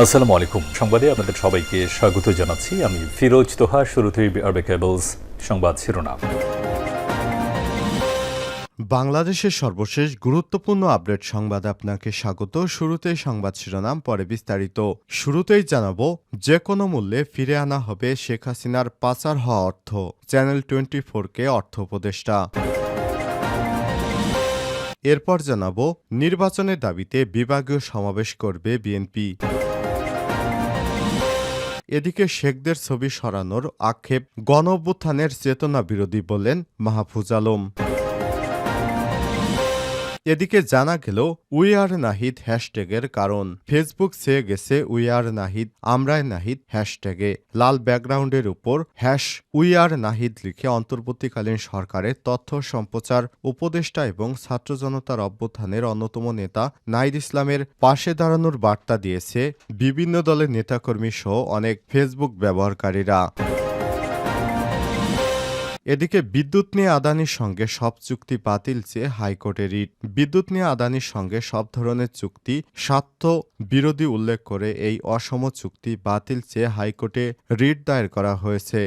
আসসালামু আলাইকুম। সংবাদে আপনাদের সবাইকে স্বাগত জানাচ্ছি। আমি ফিরোজ তোহা, শুরুতেই আরবে কেবলস সংবাদ শিরোনাম। বাংলাদেশের সর্বশেষ গুরুত্বপূর্ণ আপডেট সংবাদে আপনাকে স্বাগত। শুরুতেই সংবাদ শিরোনাম, পরে বিস্তারিত। শুরুতেই জানাব যে কোনো মূল্যে ফিরে আনা হবে শেখ হাসিনার পাচার হওয়া অর্থ। চ্যানেল টোয়েন্টি ফোরকে অর্থ উপদেষ্টা। এরপর জানাব, নির্বাচনের দাবিতে বিভাগীয় সমাবেশ করবে বিএনপি। এদিকে শেখদের ছবি সরানোর আক্ষেপ গণ চেতনা বিরোধী বললেন মাহফুজ আলম। এদিকে জানা গেল উই আর নাহিদ হ্যাশট্যাগের কারণ। ফেসবুক চেয়ে গেছে উই আর নাহিদ আমরাই নাহিদ হ্যাশট্যাগে। লাল ব্যাকগ্রাউন্ডের উপর হ্যাশ উই আর নাহিদ লিখে অন্তর্বর্তীকালীন সরকারের তথ্য সম্প্রচার, উপদেষ্টা এবং ছাত্র জনতার অভ্যুত্থানের অন্যতম নেতা নাহিদ ইসলামের পাশে দাঁড়ানোর বার্তা দিয়েছে বিভিন্ন দলের নেতাকর্মী সহ অনেক ফেসবুক ব্যবহারকারীরা। এদিকে বিদ্যুৎ নিয়ে আদানির সঙ্গে সব চুক্তি বাতিল চেয়ে হাইকোর্টে রিট। বিদ্যুৎ নিয়ে আদানির সঙ্গে সব ধরনের চুক্তি, স্বার্থ বিরোধী উল্লেখ করে এই অসম চুক্তি বাতিল চেয়ে হাইকোর্টে রিট দায়ের করা হয়েছে।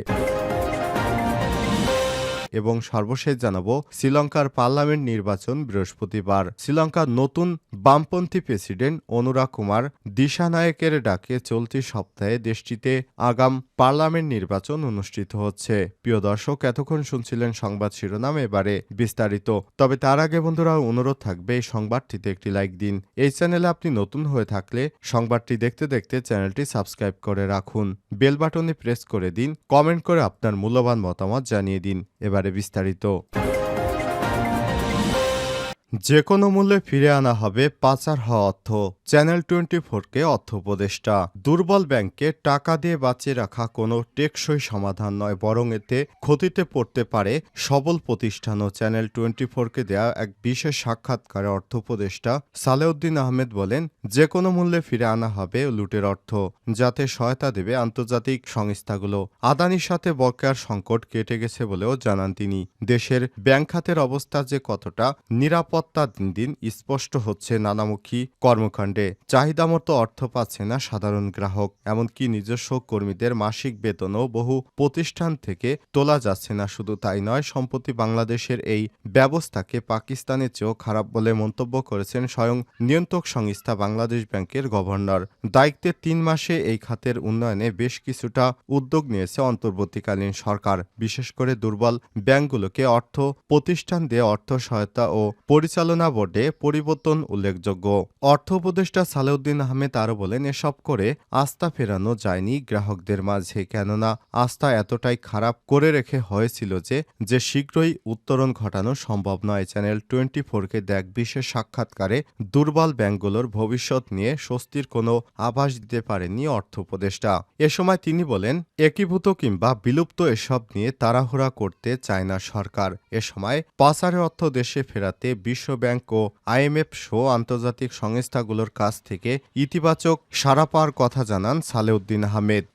এবং সর্বশেষ জানাব শ্রীলঙ্কার পার্লামেন্ট নির্বাচন বৃহস্পতিবার। শ্রীলঙ্কার নতুন বামপন্থী প্রেসিডেন্ট অনুরা কুমার দিশানায়কের ডাকে চলতি সপ্তাহে দেশটিতে আগাম পার্লামেন্ট নির্বাচন অনুষ্ঠিত হচ্ছে। প্রিয় দর্শক, এতক্ষণ শুনছিলেন সংবাদ শিরোনাম, এবারে বিস্তারিত। তবে তার আগে বন্ধুরা, অনুরোধ থাকবে এই সংবাদটিতে একটি লাইক দিন। এই চ্যানেলে আপনি নতুন হয়ে থাকলে সংবাদটি দেখতে দেখতে চ্যানেলটি সাবস্ক্রাইব করে রাখুন। বেল বাটনে প্রেস করে দিন, কমেন্ট করে আপনার মূল্যবান মতামত জানিয়ে দিন। এবারে revista Rito. যে কোনো মূল্যে ফিরে আনা হবে পাচার হওয়া অর্থ চ্যানেল টোয়েন্টি ফোরকে অর্থ উপদেষ্টা। দুর্বল ব্যাংকে টাকা দিয়ে বাঁচিয়ে রাখা কোনো টেকসই সমাধান নয়, বরং এতে ক্ষতিতে পড়তে পারে সবল প্রতিষ্ঠান ও চ্যানেল টোয়েন্টি ফোরকে দেয়া এক বিশেষ সাক্ষাৎকারে অর্থ উপদেষ্টা সালেউদ্দিন আহমেদ বলেন যে কোনো মূল্যে ফিরে আনা হবে লুটের অর্থ, যাতে সহায়তা দেবে আন্তর্জাতিক সংস্থাগুলো। আদানির সাথে বকেয়ার সংকট কেটে গেছে বলেও জানান তিনি। দেশের ব্যাংক খাতের অবস্থা যে কতটা নিরাপত্তা দিন দিন স্পষ্ট হচ্ছে নানামুখী কর্মকাণ্ডে। চাহিদা মতো অর্থ পাচ্ছে না সাধারণ গ্রাহক, এমনকি নিজস্ব কর্মীদের মাসিক বেতনও বহু প্রতিষ্ঠান থেকে তোলা যাচ্ছে না। শুধু তাই নয়, সম্প্রতি বাংলাদেশের এই ব্যবস্থাকে পাকিস্তানের চেয়েও খারাপ বলে মন্তব্য করেছেন স্বয়ং নিয়ন্ত্রক সংস্থা বাংলাদেশ ব্যাংকের গভর্নর। দায়িত্বের তিন মাসে এই খাতের উন্নয়নে বেশ কিছুটা উদ্যোগ নিয়েছে অন্তর্বর্তীকালীন সরকার। বিশেষ করে দুর্বল ব্যাংকগুলোকে অর্থ প্রতিষ্ঠান দিয়ে অর্থ সহায়তা ও পরিচালনা বোর্ডে পরিবর্তন উল্লেখযোগ্য। অর্থ উপদেষ্টা সালেউদ্দিন আহমেদ আরও বলেন, এসব করে আস্থা ফেরানো যায়নি গ্রাহকদের মাঝে, কেননা আস্থা এতটাই খারাপ করে রেখে হয়েছিল যে যে শীঘ্রই উত্তরণ ঘটানো সম্ভব নয়। চ্যানেল টোয়েন্টি ফোরকে দেখ বিশেষ সাক্ষাৎকারে দুর্বল ব্যাংকগুলোর ভবিষ্যৎ নিয়ে স্বস্তির কোনো আভাস দিতে পারেনি অর্থ উপদেষ্টা। এ সময় তিনি বলেন, একীভূত কিংবা বিলুপ্ত এসব নিয়ে তাড়াহুড়া করতে চায় না সরকার। এ সময় পাচারের অর্থ দেশে ফেরাতে বিশ্ব ব্যাংক ও আইএমএফ সহ আন্তর্জাতিক সংস্থাগুলোর কাছ থেকে ইতিবাচক সারাপার কথা জানান সালেউদ্দিন আহমেদ।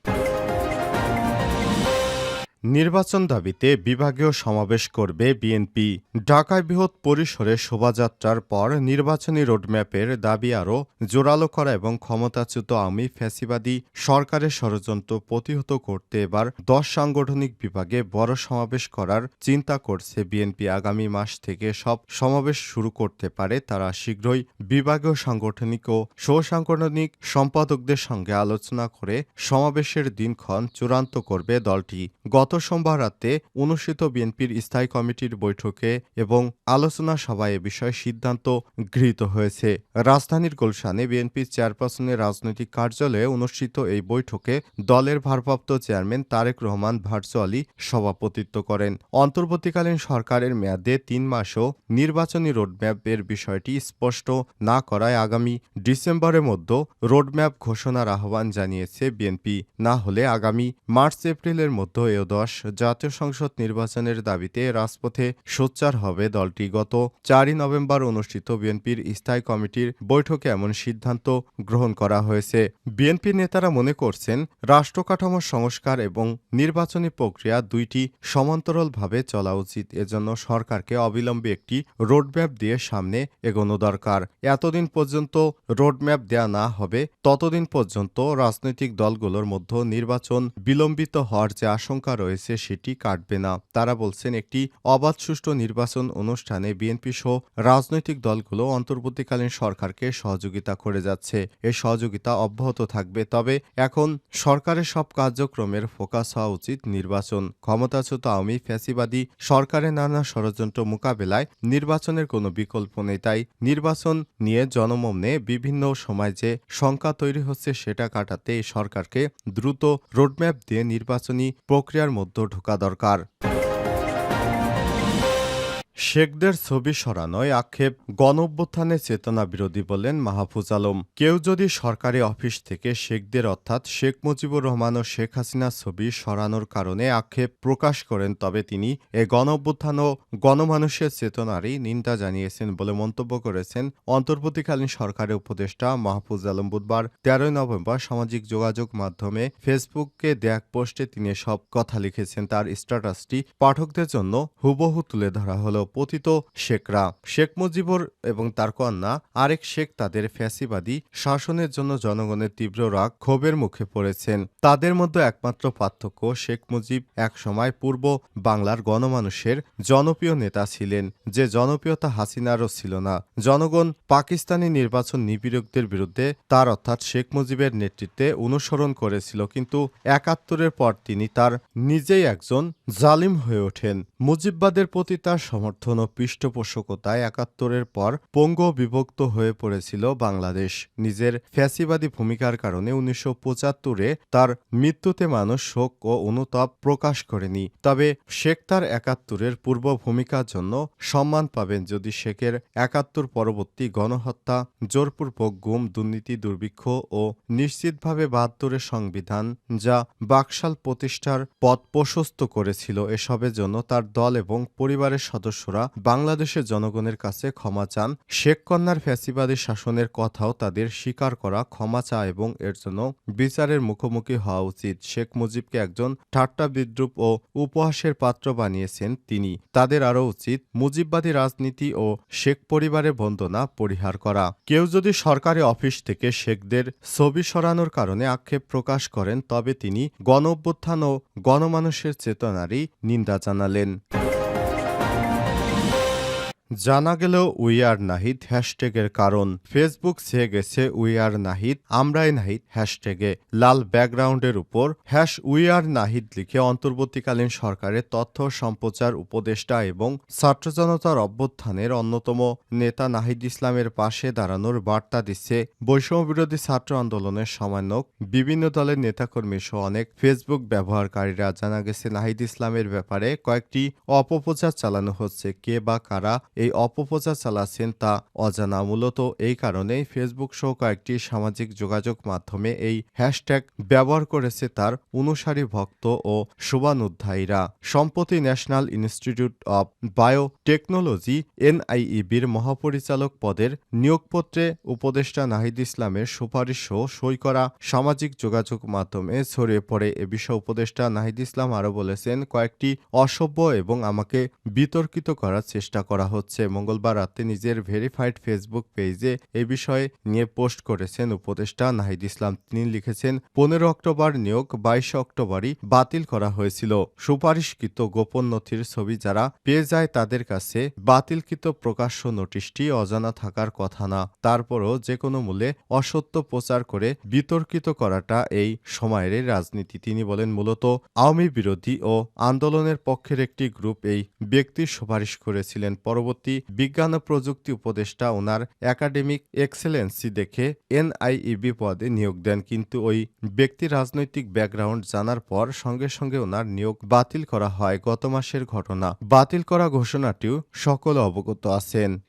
নির্বাচন দাবিতে বিভাগীয় সমাবেশ করবে বিএনপি। ঢাকায় বৃহৎ পরিসরে শোভাযাত্রার পর নির্বাচনী রোডম্যাপের দাবি আরও জোরালো করা এবং ক্ষমতাচ্যুত আওয়ামী ফ্যাসিবাদী সরকারের ষড়যন্ত্র প্রতিহত করতে এবার দশ সাংগঠনিক বিভাগে বড় সমাবেশ করার চিন্তা করছে বিএনপি। আগামী মাস থেকে সব সমাবেশ শুরু করতে পারে তারা শীঘ্রই বিভাগীয় সাংগঠনিক ও সহসাংগঠনিক সম্পাদকদের সঙ্গে আলোচনা করে সমাবেশের দিনক্ষণ চূড়ান্ত করবে দলটি। গত সোমবার রাতে অনুষ্ঠিত বিএনপির স্থায়ী কমিটির বৈঠকে এবং আলোচনা সভায় এ বিষয়ে সিদ্ধান্ত গৃহীত হয়েছে। রাজধানীর গুলশানে বিএনপির চেয়ারপারসনের রাজনৈতিক কার্যালয়ে অনুষ্ঠিত এই বৈঠকে দলের ভারপ্রাপ্ত চেয়ারম্যান তারেক রহমান ভার্চুয়ালি সভাপতিত্ব করেন। অন্তর্বর্তীকালীন সরকারের মেয়াদে তিন মাসও নির্বাচনী রোডম্যাপের বিষয়টি স্পষ্ট না করায় আগামী ডিসেম্বরের মধ্যে রোডম্যাপ ঘোষণার আহ্বান জানিয়েছে বিএনপি। না হলে আগামী মার্চ এপ্রিলের মধ্যে এ ত্রয়োদশ জাতীয় সংসদ নির্বাচনের দাবিতে রাজপথে সোচ্চার হবে দলটি। গত চারই নভেম্বর অনুষ্ঠিত বিএনপির স্থায়ী কমিটির বৈঠকে এমন সিদ্ধান্ত গ্রহণ করা হয়েছে। বিএনপি নেতারা মনে করছেন, রাষ্ট্র কাঠামোর সংস্কার এবং নির্বাচনী প্রক্রিয়া দুইটি সমান্তরালভাবে চলা উচিত। এজন্য সরকারকে অবিলম্বে একটি রোডম্যাপ দিয়ে সামনে এগোনো দরকার। এতদিন পর্যন্ত রোডম্যাপ দেয়া না হবে, ততদিন পর্যন্ত রাজনৈতিক দলগুলোর মধ্যে নির্বাচন বিলম্বিত হওয়ার যে আশঙ্কা রয়েছে সেটি কাটবে না। তারা বলছেন, একটি অবাধ সুষ্ঠু নির্বাচন অনুষ্ঠানে বিএনপি সহ রাজনৈতিক দলগুলো অন্তর্বর্তীকালীন সরকারকে সহযোগিতা করে যাচ্ছে। এই সহযোগিতা অব্যাহত থাকবে, তবে এখন সরকারের সব কার্যক্রমের ফোকাস হওয়া উচিত নির্বাচন। ক্ষমতাচ্যুত আওয়ামী ফ্যাসিবাদী সরকারের নানা ষড়যন্ত্র মোকাবেলায় নির্বাচনের কোনো বিকল্প নেই। তাই নির্বাচন নিয়ে জনমনে বিভিন্ন সময় যে শঙ্কা তৈরি হচ্ছে সেটা কাটাতে সরকারকে দ্রুত রোডম্যাপ দিয়ে নির্বাচনী প্রক্রিয়ার মধ্যে ঢোকা দরকার। শেখদের ছবি সরানোয় আক্ষেপ গণ চেতনা বিরোধী বললেন মাহফুজ আলম। কেউ যদি সরকারি অফিস থেকে শেখদের, অর্থাৎ শেখ মুজিবুর রহমান ও শেখ হাসিনার ছবি সরানোর কারণে আক্ষেপ প্রকাশ করেন, তবে তিনি এ গণ অভ্যুত্থান ও গণমানুষের চেতনারই নিন্দা জানিয়েছেন বলে মন্তব্য করেছেন অন্তর্বর্তীকালীন সরকারের উপদেষ্টা মাহফুজ আলম বুধবার, তেরোই নভেম্বর সামাজিক যোগাযোগ মাধ্যমে ফেসবুককে দেয়া পোস্টে তিনি সব কথা লিখেছেন। তার স্ট্যাটাসটি পাঠকদের জন্য হুবহু তুলে ধরা হলো। পতিত শেখরা। শেখ মুজিবুর এবং তার কন্যা আরেক শেখ তাদের ফ্যাসিবাদী শাসনের জন্য জনগণের তীব্র রাগ ক্ষোভের মুখে পড়েছেন। তাদের মধ্যে একমাত্র পার্থক্য শেখ মুজিব একসময় পূর্ব বাংলার গণমানুষের জনপ্রিয় নেতা ছিলেন, যে জনপ্রিয়তা হাসিনারও ছিল না। জনগণ পাকিস্তানি নির্বাচন নিপীড়কদের বিরুদ্ধে তার অর্থাৎ শেখ মুজিবের নেতৃত্বে অনুসরণ করেছিল, কিন্তু একাত্তরের পর তিনি তার নিজেই একজন জালিম হয়ে ওঠেন। মুজিববাদের প্রতি তার সমর্থন ও পৃষ্ঠপোষকতায় একাত্তরের পর পঙ্গু বিভক্ত হয়ে পড়েছিল বাংলাদেশ। নিজের ফ্যাসিবাদী ভূমিকার কারণে উনিশশো পঁচাত্তরে তার মৃত্যুতে মানুষ শোক ও অনুতাপ প্রকাশ করেনি। তবে শেখ তার একাত্তরের পূর্ব ভূমিকার জন্য সম্মান পাবেন যদি শেখের একাত্তর পরবর্তী গণহত্যা, জোরপূর্বক গুম, দুর্নীতি, দুর্ভিক্ষ ও নিশ্চিতভাবে বাহাত্তরের সংবিধান যা বাকশাল প্রতিষ্ঠার পথ প্রশস্ত করেছিল এসবের জন্য তার দল এবং পরিবারের সদস্যরা বাংলাদেশের জনগণের কাছে ক্ষমা চান। শেখ কন্যার ফ্যাসিবাদী শাসনের কথাও তাদের স্বীকার করা ক্ষমা চা এবং এর জন্য বিচারের মুখোমুখি হওয়া উচিত। শেখ মুজিবকে একজন ঠাট্টা বিদ্রুপ ও উপহাসের পাত্র বানিয়েছেন তিনি। তাদের আরও উচিত মুজিববাদী রাজনীতি ও শেখ পরিবারের বন্দনা পরিহার করা। কেউ যদি সরকারি অফিস থেকে শেখদের ছবি সরানোর কারণে আক্ষেপ প্রকাশ করেন, তবে তিনি গণ অভ্যুত্থান ও গণমানুষের চেতনারই নিন্দা জানালেন। জানা গেল উই আর নাহিদ হ্যাশট্যাগের কারণ। ফেসবুক ছেয়ে গেছে উই আর নাহিদ, আমরাই নাহিদ হ্যাশট্যাগে। লাল ব্যাকগ্রাউন্ডের উপর হ্যাশ উই আর নাহিদ লিখে অন্তর্বর্তীকালীন সরকারের তথ্য সম্প্রচার উপদেষ্টা এবং ছাত্র জনতার অভ্যুত্থানের অন্যতম নেতা নাহিদ ইসলামের পাশে দাঁড়ানোর বার্তা দিচ্ছে বৈষম্য বিরোধী ছাত্র আন্দোলনের সমন্বয়ক বিভিন্ন দলের নেতাকর্মী সহ অনেক ফেসবুক ব্যবহারকারীরা। জানা গেছে, নাহিদ ইসলামের ব্যাপারে কয়েকটি অপপ্রচার চালানো হচ্ছে, কে বা কারা এই অপপ্রচার চালাচ্ছেন তা অজানা। মূলত এই কারণেই ফেসবুক সহ কয়েকটি সামাজিক যোগাযোগ মাধ্যমে এই হ্যাশট্যাগ ব্যবহার করেছে তার অনুসারী ভক্ত ও শুভানুধ্যায়ীরা। সম্প্রতি ন্যাশনাল ইনস্টিটিউট অব বায়োটেকনোলজি এনআইইবির মহাপরিচালক পদের নিয়োগপত্রে উপদেষ্টা নাহিদ ইসলামের সুপারিশ সই করা সামাজিক যোগাযোগ মাধ্যমে ছড়িয়ে পড়ে। এ বিষয়ে উপদেষ্টা নাহিদ ইসলাম আরও বলেছেন, কয়েকটি অসভ্য এবং আমাকে বিতর্কিত করার চেষ্টা করা হচ্ছে। মঙ্গলবার রাতে নিজের ভেরিফাইড ফেসবুক পেজে এ বিষয়ে নিয়ে পোস্ট করেছেন উপদেষ্টা নাহিদ ইসলাম। তিনি লিখেছেন, পনেরো অক্টোবর নিয়োগ, বাইশে অক্টোবরই বাতিল করা হয়েছিল। সুপারিশকৃত গোপন নথির ছবি যারা পেয়ে যায় তাদের কাছে বাতিলকৃত প্রকাশ্য নোটিশটি অজানা থাকার কথা না। তারপরও যে কোনো মূল্যে অসত্য প্রচার করে বিতর্কিত করাটা এই সময়ের রাজনীতি, তিনি বলেন মূলত আওয়ামী বিরোধী ও আন্দোলনের পক্ষের একটি গ্রুপ এই ব্যক্তির সুপারিশ করেছিলেন। পরবর্তী বিজ্ঞান ও প্রযুক্তি উপদেষ্টা ওনার একাডেমিক এক্সেলেন্সি দেখে এনআইইবি পদে নিয়োগ দেন। কিন্তু ওই ব্যক্তি রাজনৈতিক ব্যাকগ্রাউন্ড জানার পর সঙ্গে সঙ্গে ওনার নিয়োগ বাতিল করা হয় গত মাসের ঘটনা। বাতিল করা ঘোষণাটিও সকলে অবগত আছেন।